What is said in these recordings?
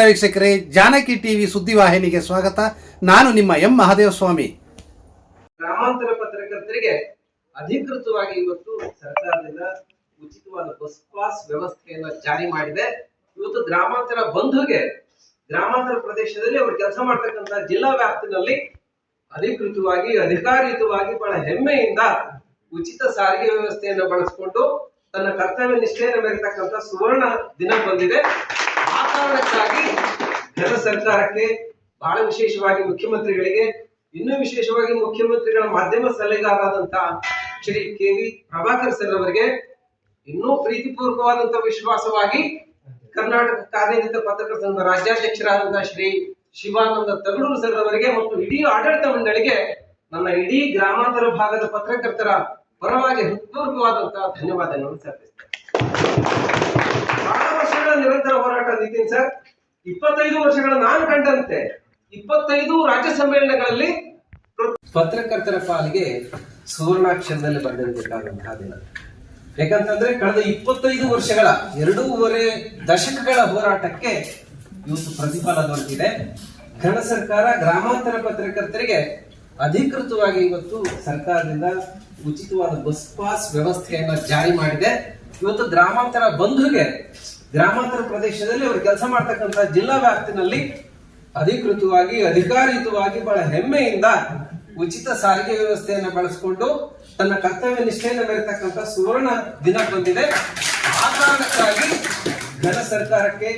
ವೀಕ್ಷಕರೇ, ಜಾನಕಿ ಟಿವಿ ಸುದ್ದಿವಾಹಿನಿಗೆ ಸ್ವಾಗತ. ನಾನು ನಿಮ್ಮ ಎಂ ಮಹಾದೇವ ಸ್ವಾಮಿ ಗ್ರಾಮಾಂತರ ಪತ್ರಕರ್ತರಿಗೆ ಅಧಿಕೃತವಾಗಿ ಇವತ್ತು ಸರ್ಕಾರದಿಂದ ಉಚಿತವಾದ ಬಸ್ ಪಾಸ್ ವ್ಯವಸ್ಥೆಯನ್ನ ಜಾರಿ ಮಾಡಿದೆ. ಇವತ್ತು ಗ್ರಾಮಾಂತರ ಬಂಧುಗೆ, ಗ್ರಾಮಾಂತರ ಪ್ರದೇಶದಲ್ಲಿ ಅವರು ಕೆಲಸ ಮಾಡ್ತಕ್ಕಂತ ಜಿಲ್ಲಾ ವ್ಯಾಪ್ತಿನಲ್ಲಿ ಅಧಿಕೃತವಾಗಿ, ಅಧಿಕಾರಯುತವಾಗಿ ಬಹಳ ಹೆಮ್ಮೆಯಿಂದ ಉಚಿತ ಸಾರಿಗೆ ವ್ಯವಸ್ಥೆಯನ್ನು ಬಳಸಿಕೊಂಡು ತನ್ನ ಕರ್ತವ್ಯ ನಿಷ್ಠೆಯನ್ನು ಮೆರೆತಕ್ಕಂತ ಸುವರ್ಣ ದಿನ ಬಂದಿದೆ. ಕಾರಣಕ್ಕಾಗಿ ಸರ್ಕಾರಕ್ಕೆ ಬಹಳ ವಿಶೇಷವಾಗಿ ಮುಖ್ಯಮಂತ್ರಿಗಳಿಗೆ, ಇನ್ನೂ ವಿಶೇಷವಾಗಿ ಮುಖ್ಯಮಂತ್ರಿಗಳ ಮಾಧ್ಯಮ ಸಲಹೆಗಾರರಾದಂತ Shri K V Prabhakar sir ಅವರಿಗೆ ಇನ್ನೂ ಪ್ರೀತಿಪೂರ್ವಕವಾದಂತಹ ವಿಶ್ವಾಸವಾಗಿ ಕರ್ನಾಟಕ ಕಾರ್ಯನಿರತ ಪತ್ರಕರ್ತರ ಸಂಘದ ರಾಜ್ಯಾಧ್ಯಕ್ಷರಾದಂತಹ ಶ್ರೀ ಶಿವಾನಂದ ತಗಡೂರು ಸರ್ ಅವರಿಗೆ ಮತ್ತು ಇಡೀ ಆಡಳಿತ ಮಂಡಳಿಗೆ ನನ್ನ ಇಡೀ ಗ್ರಾಮಾಂತರ ಭಾಗದ ಪತ್ರಕರ್ತರ ಪರವಾಗಿ ಹೃತ್ಪೂರ್ವಕವಾದಂತಹ ಧನ್ಯವಾದಗಳನ್ನು ಸಲ್ಲಿಸ್ತೇನೆ ಬಹಳ ವರ್ಷಗಳ ನಿರಂತರ ಹೋರಾಟ ನಿತಿನ್ ಸರ್? ಇಪ್ಪತ್ತೈದು ವರ್ಷಗಳ ನಾನು ಕಂಡಂತೆ. ಇಪ್ಪತ್ತೈದು ರಾಜ್ಯ ಸಮ್ಮೇಳನಗಳಲ್ಲಿ ಪತ್ರಕರ್ತರ ಪಾಲಿಗೆ ಸುವರ್ಣಾಕ್ಷರದಲ್ಲಿ ಬರೆದಿರಬೇಕಾದಂತಹ ದಿನ. ಯಾಕಂತಂದ್ರೆ ಕಳೆದ ಇಪ್ಪತ್ತೈದು ವರ್ಷಗಳ, ಎರಡೂವರೆ ದಶಕಗಳ ಹೋರಾಟಕ್ಕೆ ಇವತ್ತು ಪ್ರತಿಫಲ ದೊರೆತಿದೆ. ಘನ ಸರ್ಕಾರ ಗ್ರಾಮಾಂತರ ಪತ್ರಕರ್ತರಿಗೆ ಅಧಿಕೃತವಾಗಿ ಇವತ್ತು ಸರ್ಕಾರದಿಂದ ಉಚಿತವಾದ ಬಸ್ ಪಾಸ್ ವ್ಯವಸ್ಥೆಯನ್ನ ಜಾರಿ ಮಾಡಿದೆ. ಇವತ್ತು ಗ್ರಾಮಾಂತರ ಬಂಧುಗೆ ಗ್ರಾಮಾಂತರ ಪ್ರದೇಶದಲ್ಲಿ ಅವರು ಕೆಲಸ ಮಾಡ್ತಕ್ಕಂಥ ಜಿಲ್ಲಾ ವ್ಯಾಪ್ತಿನಲ್ಲಿ ಅಧಿಕೃತವಾಗಿ, ಅಧಿಕಾರಿಯುತವಾಗಿ ಬಹಳ ಹೆಮ್ಮೆಯಿಂದ ಉಚಿತ ಸಾರಿಗೆ ವ್ಯವಸ್ಥೆಯನ್ನು ಬಳಸಿಕೊಂಡು ತನ್ನ ಕರ್ತವ್ಯ ನಿಷ್ಠೆಯನ್ನು ಮೆರೆತಕ್ಕಂಥ ಸುವರ್ಣ ದಿನ ಬಂದಿದೆ. ಆ ಕಾರಣಕ್ಕಾಗಿ ಜನ ಸರ್ಕಾರಕ್ಕೆ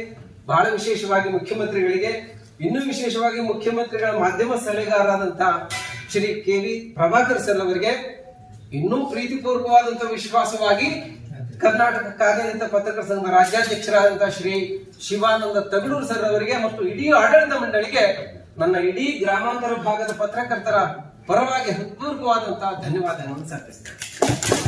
ಬಹಳ ವಿಶೇಷವಾಗಿ ಮುಖ್ಯಮಂತ್ರಿಗಳಿಗೆ, ಇನ್ನೂ ವಿಶೇಷವಾಗಿ ಮುಖ್ಯಮಂತ್ರಿಗಳ ಮಾಧ್ಯಮ ಸಲಹೆಗಾರರಾದಂತ Shri K V Prabhakar sir ಅವರಿಗೆ ಇನ್ನೂ ಪ್ರೀತಿಪೂರ್ವಕವಾದಂತಹ ವಿಶ್ವಾಸವಾಗಿ ಕರ್ನಾಟಕ ಕಾರ್ಯನಿರತ ಪತ್ರಕರ್ತರ ಸಂಘ ರಾಜ್ಯಾಧ್ಯಕ್ಷರಾದಂತಹ ಶ್ರೀ ಶಿವಾನಂದ ತಗಡೂರು ಸರ್ ಅವರಿಗೆ ಮತ್ತು ಇಡೀ ಆಡಳಿತ ಮಂಡಳಿಗೆ ನನ್ನ ಇಡೀ ಗ್ರಾಮಾಂತರ ಭಾಗದ ಪತ್ರಕರ್ತರ ಪರವಾಗಿ ಹೃತ್ಪೂರ್ವಕವಾದಂತಹ ಧನ್ಯವಾದಗಳನ್ನು ಸಲ್ಲಿಸ್ತೇನೆ